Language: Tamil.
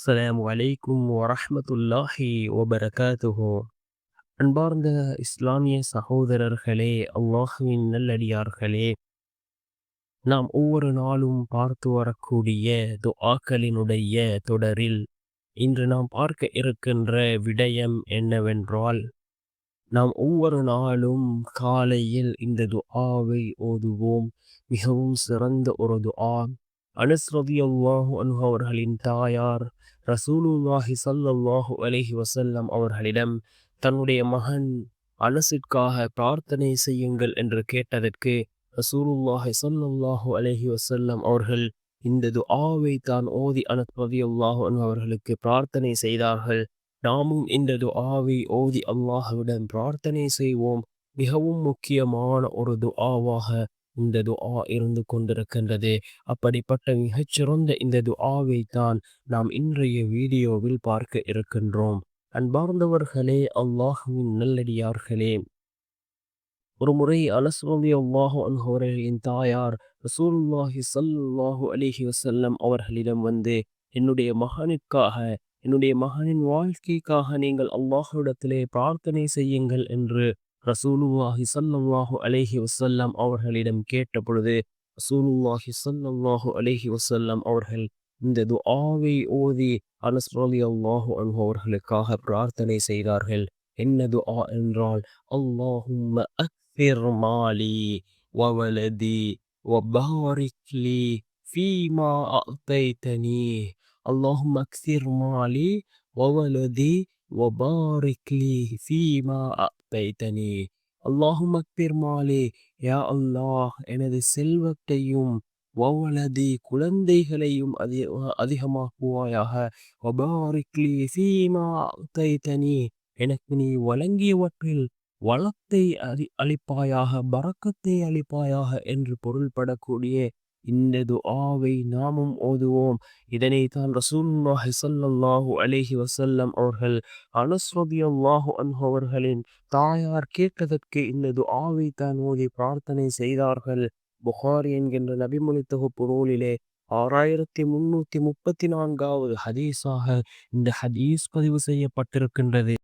அஸ்ஸலாமு அலைக்கும் வரஹ்மத்துல்லாஹி அன்பார்ந்த இஸ்லாமிய சகோதரர்களே அல்லாஹுவின் நல்லடியார்களே நாம் ஒவ்வொரு நாளும் பார்த்து வரக்கூடிய துஆக்களினுடைய தொடரில் இன்று நாம் பார்க்க இருக்கின்ற விடயம் என்னவென்றால் நாம் ஒவ்வொரு நாளும் காலையில் இந்த துஆவை ஓதுவோம் மிகவும் சிறந்த ஒரு துஆ அனஸ் அல்லாஹு அன்ஹு அவர்களின் தாயார் ரசூலுல்லாஹி சல்லாஹு அலஹி வசல்லம் அவர்களிடம் தன்னுடைய மகன் அனசிற்காக பிரார்த்தனை செய்யுங்கள் என்று கேட்டதற்கு ரசூலுல்லாஹி சல்லாஹு அலஹி வசல்லம் அவர்கள் இந்த துஆவை தான் ஓதி அனஸ் அல்லாஹு அன்ஹு அவர்களுக்கு பிரார்த்தனை செய்தார்கள். நாமும் இந்த துஆவை ஓதி அல்லாஹ்விடம் பிரார்த்தனை செய்வோம். மிகவும் முக்கியமான ஒரு துஆவாக இந்த துஆ இருந்து கொண்டிருக்கின்றது. அப்படிப்பட்ட மிகச்சிறந்த இந்த துஆவை தான் நாம் இன்றைய வீடியோவில் பார்க்க இருக்கின்றோம். அன்பார்ந்தவர்களே அல்லாஹுவின் நல்லடியார்களே. ஒரு முறை அலஸ்ரதி அல்லாஹு அவர்களின் தாயார் ரசூல்லாஹி ஸல்லல்லாஹு அலிஹி வசல்லம் அவர்களிடம் வந்து என்னுடைய மகனுக்காக என்னுடைய மகனின் வாழ்க்கைக்காக நீங்கள் அல்லாஹுவிடத்திலே பிரார்த்தனை செய்யுங்கள் என்று ரசூலுல்லாஹி ஸல்லல்லாஹு அலைஹி வஸல்லம் அவர்களிடம் கேட்ட பொழுது ரசூலுல்லாஹி ஸல்லல்லாஹு அலைஹி வஸல்லம் அவர்கள் இந்த துஆவை ஓதி அனஸ் ரலியல்லாஹு அன்ஹு அவர்களுக்காக பிரார்த்தனை செய்தார்கள் என்ன துஆ என்றால் அல்லாஹும்ம அக்ஃபிர் மாலி வவலதி வபாரிக் லி ஃபீமா அஅதைதனி اللهم اكثر مالي وولدي وبارك لي فيما أعطيتني தைத்தனே அல்லாஹும் அக்பிர் மாலே. யா அல்லாஹ் எனது செல்வத்தையும் வவலதி குழந்தைகளையும் அதிக அதிகமாக்குவாயாக. ஒபாரிக்லி சீமா தைத்தனி எனக்கு நீ வழங்கியவற்றில் வளத்தை அதி அளிப்பாயாக பறக்கத்தை அளிப்பாயாக என்று பொருள்படக்கூடிய இந்த துஆவை நாமும் ஓதுவோம். இதனை தான் சல்லாஹூ அலேஹி வசல்லம் அவர்கள் அனுஸ்ரதி அல்லாஹு அன்ஹு அவர்களின் தாயார் கேட்டதற்கு இந்த துஆவை தான் ஓதி பிரார்த்தனை செய்தார்கள். புகாரி என்கின்ற நபிமொழி தொகுப்பு நூலிலே ஆறாயிரத்தி முன்னூத்தி முப்பத்தி நான்காவது ஹதீஸாக இந்த ஹதீஸ் பதிவு செய்யப்பட்டிருக்கின்றது.